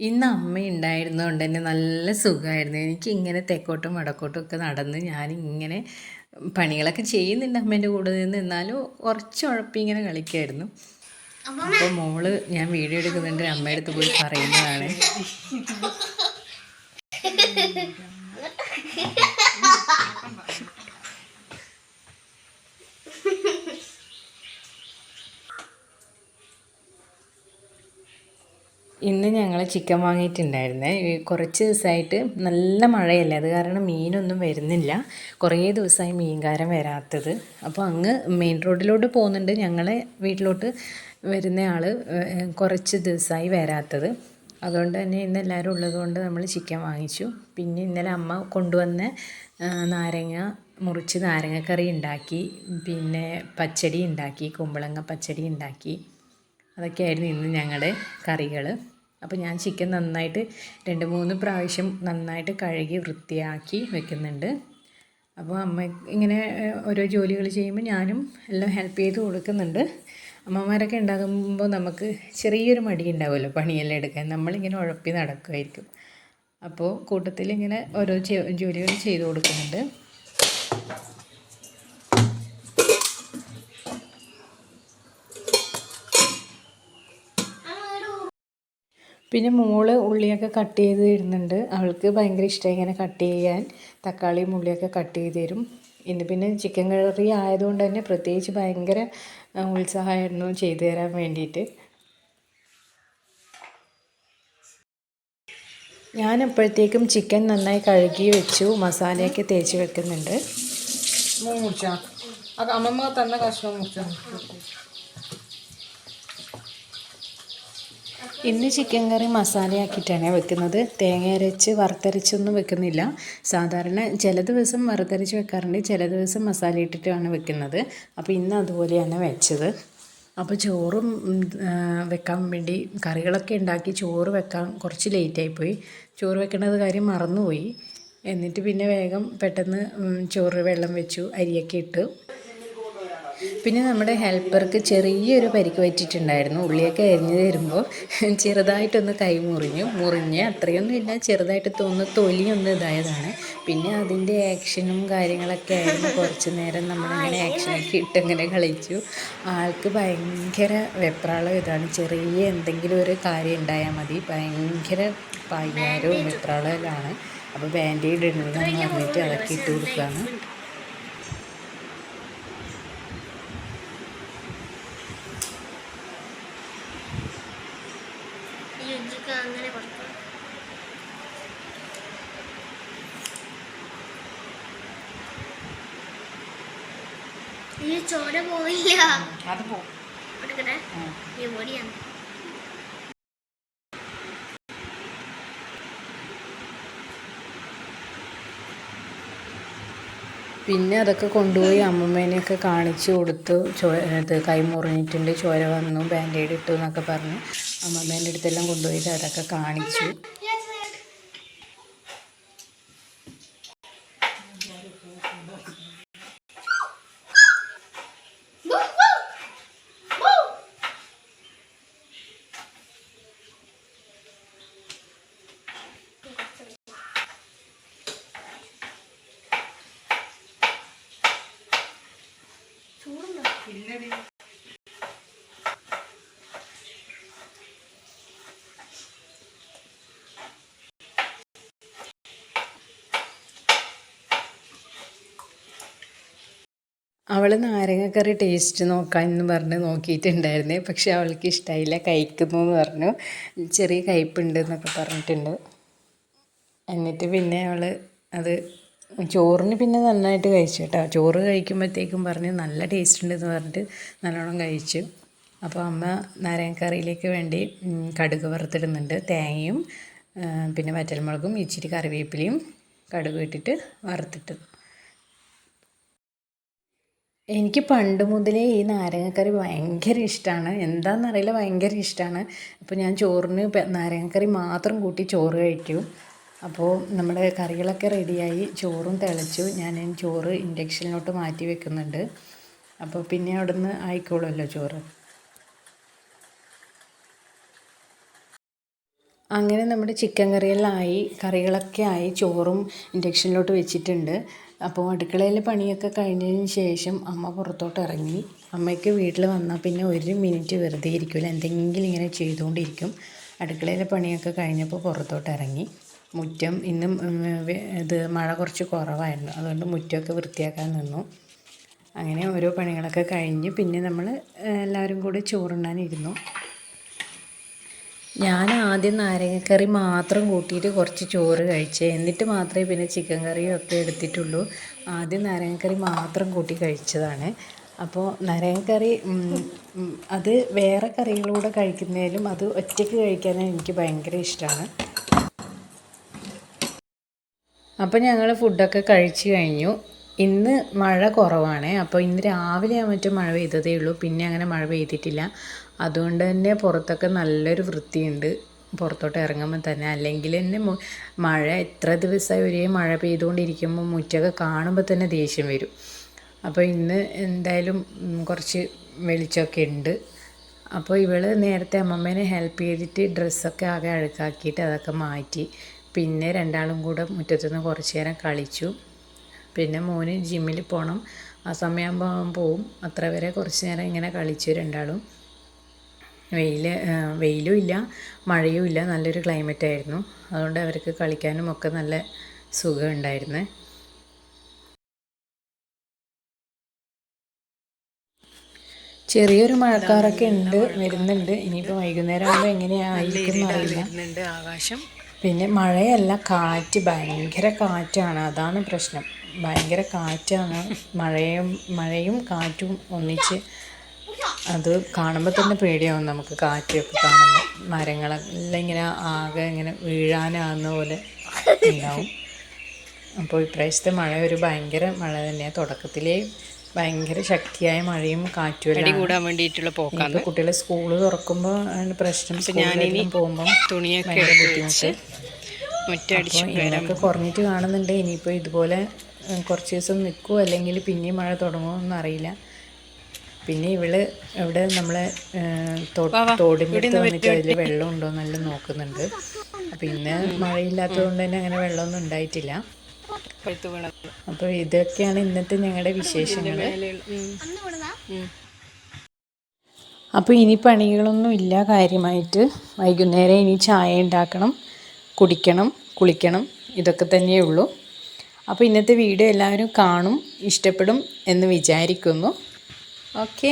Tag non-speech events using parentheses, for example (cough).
ഇന്ന് അമ്മ ഉണ്ടായിരുന്നതുകൊണ്ട് തന്നെ നല്ല സുഖമായിരുന്നു എനിക്ക് ഇങ്ങനെ തെക്കോട്ടും വടക്കോട്ടും ഒക്കെ നടന്ന് ഞാനിങ്ങനെ പണികളൊക്കെ ചെയ്യുന്നുണ്ട് അമ്മേന്റെ കൂടെ നിന്ന്. എന്നാലും കുറച്ച് ഉഴപ്പിങ്ങനെ കളിക്കായിരുന്നു. അപ്പോൾ മോൾ ഞാൻ വീഡിയോ എടുക്കുന്നുണ്ട്. അമ്മയുടെ അടുത്ത് പോയി പറയുന്നതാണ്. (laughs) ഇന്ന് ഞങ്ങൾ ചിക്കൻ വാങ്ങിയിട്ടുണ്ടായിരുന്നേ. കുറച്ച് ദിവസമായിട്ട് നല്ല മഴയല്ലേ? അത് കാരണം മീനൊന്നും വരുന്നില്ല. കുറേ ദിവസമായി മീൻകാരം വരാത്തത്. അപ്പോൾ അങ്ങ് മെയിൻ റോഡിലോട്ട് പോകുന്നുണ്ട്. ഞങ്ങളെ വീട്ടിലോട്ട് വരുന്ന ആൾ കുറച്ച് ദിവസമായി വരാത്തത്. അതുകൊണ്ട് തന്നെ ഇന്ന് എല്ലാവരും ഉള്ളതുകൊണ്ട് നമ്മൾ ചിക്കൻ വാങ്ങിച്ചു. പിന്നെ ഇന്നലെ അമ്മ കൊണ്ടുവന്ന നാരങ്ങ മുറിച്ച് നാരങ്ങക്കറി ഉണ്ടാക്കി. പിന്നെ പച്ചടി ഉണ്ടാക്കി കുമ്പളങ്ങ പച്ചടി ഉണ്ടാക്കി. അതൊക്കെയായിരുന്നു ഇന്ന് ഞങ്ങളുടെ കറികൾ അപ്പോൾ ഞാൻ ചിക്കൻ നന്നായിട്ട് രണ്ട് മൂന്ന് പ്രാവശ്യം നന്നായിട്ട് കഴുകി വൃത്തിയാക്കി വെക്കുന്നുണ്ട്. അപ്പോൾ അമ്മ ഇങ്ങനെ ഓരോ ജോലികൾ ചെയ്യുമ്പോൾ ഞാനും എല്ലാം ഹെൽപ്പ് ചെയ്ത് കൊടുക്കുന്നുണ്ട്. അമ്മമാരൊക്കെ ഉണ്ടാകുമ്പോൾ നമുക്ക് ചെറിയൊരു മടി ഉണ്ടാവുമല്ലോ പണിയെല്ലാം എടുക്കാൻ. നമ്മളിങ്ങനെ ഉഴപ്പി നടക്കുമായിരിക്കും അപ്പോൾ കൂട്ടത്തിൽ ഇങ്ങനെ ഓരോ ജോലികൾ ചെയ്ത് കൊടുക്കുന്നുണ്ട്. പിന്നെ മോൾ ഉള്ളിയൊക്കെ കട്ട് ചെയ്ത് തരുന്നുണ്ട്. അവൾക്ക് ഭയങ്കര ഇഷ്ടമായി ഇങ്ങനെ കട്ട് ചെയ്യാൻ. തക്കാളിയും ഉള്ളിയൊക്കെ കട്ട് ചെയ്ത് തരും. ഇന്ന് പിന്നെ ചിക്കൻ കറി ആയതുകൊണ്ട് തന്നെ പ്രത്യേകിച്ച് ഭയങ്കര ഉത്സാഹമായിരുന്നു ചെയ്തു തരാൻ വേണ്ടിയിട്ട്. ഞാൻ അപ്പോഴത്തേക്കും ചിക്കൻ നന്നായി കഴുകി വെച്ചു. മസാലയൊക്കെ തേച്ച് വെക്കുന്നുണ്ട്. അമ്മമ്മ തന്ന കഷ്ണം മുറിച്ചാ? ഇന്ന് ചിക്കൻ കറി മസാലയാക്കിയിട്ടാണ് വെക്കുന്നത്. തേങ്ങ അരച്ച് വറുത്തരച്ചൊന്നും വെക്കുന്നില്ല. സാധാരണ ചില ദിവസം വറുത്തരച്ച് വെക്കാറുണ്ട് ചില ദിവസം മസാല ഇട്ടിട്ടാണ് വെക്കുന്നത്. അപ്പോൾ ഇന്ന് അതുപോലെയാണ് വെച്ചത്. അപ്പോൾ ചോറും വെക്കാൻ വേണ്ടി കറികളൊക്കെ ഉണ്ടാക്കി ചോറ് വെക്കാൻ കുറച്ച് ലേറ്റായിപ്പോയി ചോറ് വെക്കേണ്ടത് കാര്യം മറന്നുപോയി. എന്നിട്ട് പിന്നെ വേഗം പെട്ടെന്ന് ചോറ് വെള്ളം വെച്ചു അരിയൊക്കെ ഇട്ടു. പിന്നെ നമ്മുടെ ഹെൽപ്പർക്ക് ചെറിയൊരു പരിക്ക് പറ്റിയിട്ടുണ്ടായിരുന്നു. ഉള്ളിയൊക്കെ എരിഞ്ഞ് തരുമ്പോൾ ചെറുതായിട്ടൊന്ന് കൈ മുറിഞ്ഞു. മുറിഞ്ഞ് അത്രയൊന്നും ഇല്ല ചെറുതായിട്ട് തോന്നുന്നു തൊലിയൊന്ന് ഇതായതാണ്. പിന്നെ അതിന്റെ ആക്ഷനും കാര്യങ്ങളൊക്കെ ആയിരുന്നു. കുറച്ച് നേരം നമ്മളിങ്ങനെ ആക്ഷനൊക്കെ ഇട്ടങ്ങനെ കളിച്ചു. ആൾക്ക് ഭയങ്കര വെപ്രാളം ഇതാണ്. ചെറിയ എന്തെങ്കിലും ഒരു കാര്യം ഉണ്ടായാൽ മതി. ഭയങ്കര പയ്യാരവും വെപ്രാളത്തിലാണ് അപ്പോൾ ബാൻഡേഡ് ഇടുന്നതെന്ന് പറഞ്ഞിട്ട് അതൊക്കെ ഇട്ട് കൊടുക്കുകയാണ്. അങ്ങനെ കൊടുക്കും ഈ ചോര പോയില്ല. അത് പോ. എടുക്കട്ടെ? ഈ പൊടിയാണ്. പിന്നെ അതൊക്കെ കൊണ്ടുപോയി അമ്മമ്മേനെയൊക്കെ കാണിച്ചു കൊടുത്തു ചോ ഇത് കൈ മുറിഞ്ഞിട്ടുണ്ട് ചോര വന്നു ബാൻഡേഡ് ഇട്ടു എന്നൊക്കെ പറഞ്ഞ് അമ്മമ്മേന്റെ അടുത്തെല്ലാം കൊണ്ടുപോയിട്ട് അതൊക്കെ കാണിച്ചു. അവൾ നാരങ്ങക്കറി ടേസ്റ്റ് നോക്കാൻ എന്ന് പറഞ്ഞ് നോക്കിയിട്ടുണ്ടായിരുന്നേ. പക്ഷെ അവൾക്ക് ഇഷ്ടമായില്ല കഴിക്കുന്നു എന്ന് പറഞ്ഞു. ചെറിയ കയ്പുണ്ട് എന്നൊക്കെ പറഞ്ഞിട്ടുണ്ട്. എന്നിട്ട് പിന്നെ അവൾ അത് ചോറിന് പിന്നെ നന്നായിട്ട് കഴിച്ചു കേട്ടോ. ചോറ് കഴിക്കുമ്പോഴത്തേക്കും പറഞ്ഞ് നല്ല ടേസ്റ്റ് ഉണ്ടെന്ന് പറഞ്ഞിട്ട് നല്ലോണം കഴിച്ചു. അപ്പോൾ അമ്മ നാരങ്ങക്കറിയിലേക്ക് വേണ്ടി കടുക് വറുത്തിടുന്നുണ്ട്. തേങ്ങയും പിന്നെ വറ്റൽമുളകും ഇച്ചിരി കറിവേപ്പിലയും കടുക് ഇട്ടിട്ട് വറുത്തിട്ട് എനിക്ക് പണ്ട് മുതലേ ഈ നാരങ്ങക്കറി ഭയങ്കര ഇഷ്ടമാണ് എന്താണെന്നറിയില്ല ഭയങ്കര ഇഷ്ടമാണ് അപ്പോൾ ഞാൻ ചോറിന് നാരങ്ങക്കറി മാത്രം കൂട്ടി ചോറ് കഴിക്കും. അപ്പോൾ നമ്മുടെ കറികളൊക്കെ റെഡിയായി ചോറും തിളച്ചു. ഞാൻ ചോറ് ഇൻഡക്ഷനിലോട്ട് മാറ്റി വെക്കുന്നുണ്ട്. അപ്പോൾ പിന്നെ അവിടുന്ന് ആയിക്കോളുമല്ലോ ചോറ്. അങ്ങനെ നമ്മുടെ ചിക്കൻ കറിയെല്ലാമായി കറികളൊക്കെ ആയി ചോറും ഇൻഡക്ഷനിലോട്ട് വെച്ചിട്ടുണ്ട്. അപ്പോൾ അടുക്കളയിലെ പണിയൊക്കെ കഴിഞ്ഞതിന് ശേഷം അമ്മ പുറത്തോട്ട് ഇറങ്ങി. അമ്മയ്ക്ക് വീട്ടിൽ വന്നാൽ പിന്നെ ഒരു മിനിറ്റ് വെറുതെ ഇരിക്കില്ല എന്തെങ്കിലും ഇങ്ങനെ ചെയ്തുകൊണ്ടിരിക്കും. അടുക്കളയിലെ പണിയൊക്കെ കഴിഞ്ഞപ്പോൾ പുറത്തോട്ട് ഇറങ്ങി. മുറ്റം ഇന്നും ഇത് മഴ കുറച്ച് കുറവായിരുന്നു. അതുകൊണ്ട് മുറ്റമൊക്കെ വൃത്തിയാക്കാൻ നിന്നു. അങ്ങനെ ഓരോ പണികളൊക്കെ കഴിഞ്ഞ് പിന്നെ നമ്മൾ എല്ലാവരും കൂടി ചോറുണ്ണാനിരുന്നു. ഞാൻ ആദ്യം നാരങ്ങക്കറി മാത്രം കൂട്ടിയിട്ട് കുറച്ച് ചോറ് കഴിച്ചേ. എന്നിട്ട് മാത്രമേ പിന്നെ ചിക്കൻ കറിയും ഒക്കെ എടുത്തിട്ടുള്ളൂ. ആദ്യം നാരങ്ങക്കറി മാത്രം കൂട്ടി കഴിച്ചതാണ്. അപ്പോൾ നാരങ്ങക്കറി അത് വേറെ കറികളൂടെ കഴിക്കുന്നതിലും അത് ഒറ്റയ്ക്ക് കഴിക്കാൻ എനിക്ക് ഭയങ്കര ഇഷ്ടമാണ് അപ്പോൾ ഞങ്ങൾ ഫുഡൊക്കെ കഴിച്ച് കഴിഞ്ഞു. ഇന്ന് മഴ കുറവാണ്. അപ്പോൾ ഇന്ന് രാവിലെ മറ്റും മഴ പെയ്തതേ ഉള്ളൂ. പിന്നെ അങ്ങനെ മഴ പെയ്തിട്ടില്ല. അതുകൊണ്ട് തന്നെ പുറത്തൊക്കെ നല്ലൊരു വൃത്തിയുണ്ട്. പുറത്തോട്ട് ഇറങ്ങുമ്പോൾ തന്നെ. അല്ലെങ്കിൽ തന്നെ മഴ എത്ര ദിവസമായി ഒരേ മഴ പെയ്തുകൊണ്ടിരിക്കുമ്പോൾ മുറ്റൊക്കെ കാണുമ്പോൾ തന്നെ ദേഷ്യം വരും. അപ്പോൾ ഇന്ന് എന്തായാലും കുറച്ച് വെളിച്ചമൊക്കെ ഉണ്ട്. അപ്പോൾ ഇവൾ നേരത്തെ അമ്മമ്മേനെ ഹെൽപ്പ് ചെയ്തിട്ട് ഡ്രസ്സൊക്കെ ആകെ അഴുക്കാക്കിയിട്ട് അതൊക്കെ മാറ്റി. പിന്നെ രണ്ടാളും കൂടെ മുറ്റത്തുനിന്ന് കുറച്ച് നേരം കളിച്ചു. പിന്നെ മോന് ജിമ്മിൽ പോകണം ആ സമയമാകുമ്പോൾ അവൻ പോവും. അത്ര വരെ കുറച്ച് നേരം ഇങ്ങനെ കളിച്ചു രണ്ടാളും. വെയിൽ വെയിലും ഇല്ല മഴയും ഇല്ല നല്ലൊരു ക്ലൈമറ്റ് ആയിരുന്നു. അതുകൊണ്ട് അവർക്ക് കളിക്കാനും ഒക്കെ നല്ല സുഖം ഉണ്ടായിരുന്നേ. ചെറിയൊരു മഴക്കാറൊക്കെ ഉണ്ട് വരുന്നുണ്ട്. ഇനിയിപ്പോൾ വൈകുന്നേരം ആകുമ്പോൾ എങ്ങനെയായിരിക്കും അറിയില്ല. ആകാശം. പിന്നെ മഴയല്ല കാറ്റ് ഭയങ്കര കാറ്റാണ്. അതാണ് പ്രശ്നം. ഭയങ്കര കാറ്റാണ്. മഴയും മഴയും കാറ്റും ഒന്നിച്ച് അത് കാണുമ്പോൾ തന്നെ പേടിയാവും നമുക്ക് കാറ്റൊക്കെ കാണുമ്പോൾ മരങ്ങളെല്ലാം ഇങ്ങനെ ആകെ ഇങ്ങനെ വീഴാനാകുന്ന പോലെ ഉണ്ടാവും. അപ്പോൾ ഇപ്രാവശ്യത്തെ മഴ ഒരു ഭയങ്കര മഴ തന്നെയാണ് തുടക്കത്തിലേ ഭയങ്കര ശക്തിയായ മഴയും കാറ്റും അടി കൂടാൻ വേണ്ടിയിട്ടുള്ള പോക്കാണ്. കുട്ടികളെ സ്കൂൾ തുറക്കുമ്പോൾ ആണ് പ്രശ്നം. ഞാനിനി പോകുമ്പോൾ തുണിയൊക്കെ ബുദ്ധിമുട്ട്. ഇതിനൊക്കെ കുറഞ്ഞിട്ട് കാണുന്നുണ്ട്. ഇനിയിപ്പോൾ ഇതുപോലെ കുറച്ച് ദിവസം നിൽക്കുമോ അല്ലെങ്കിൽ പിന്നെയും മഴ തുടങ്ങുമോ എന്നറിയില്ല. അറിയില്ല പിന്നെ ഇവൾ ഇവിടെ നമ്മളെ തോടിന്റെ അടുത്ത് വന്നിട്ട് അതിൽ വെള്ളം ഉണ്ടോ എന്നെല്ലാം നോക്കുന്നുണ്ട്. പിന്നെ ഇന്ന് മഴയില്ലാത്തതുകൊണ്ട് തന്നെ അങ്ങനെ വെള്ളമൊന്നും ഉണ്ടായിട്ടില്ല. അപ്പൊ അപ്പോൾ ഇതൊക്കെയാണ് ഇന്നത്തെ ഞങ്ങളുടെ വിശേഷങ്ങൾ. അപ്പൊ അപ്പോൾ ഇനി പണികളൊന്നും ഇല്ല കാര്യമായിട്ട്. വൈകുന്നേരം ഇനി ചായ ഉണ്ടാക്കണം കുടിക്കണം കുളിക്കണം ഇതൊക്കെ തന്നെയേ ഉള്ളൂ. അപ്പോൾ ഇന്നത്തെ വീഡിയോ എല്ലാവരും കാണും ഇഷ്ടപ്പെടും എന്ന് വിചാരിക്കുന്നു. ഓക്കെ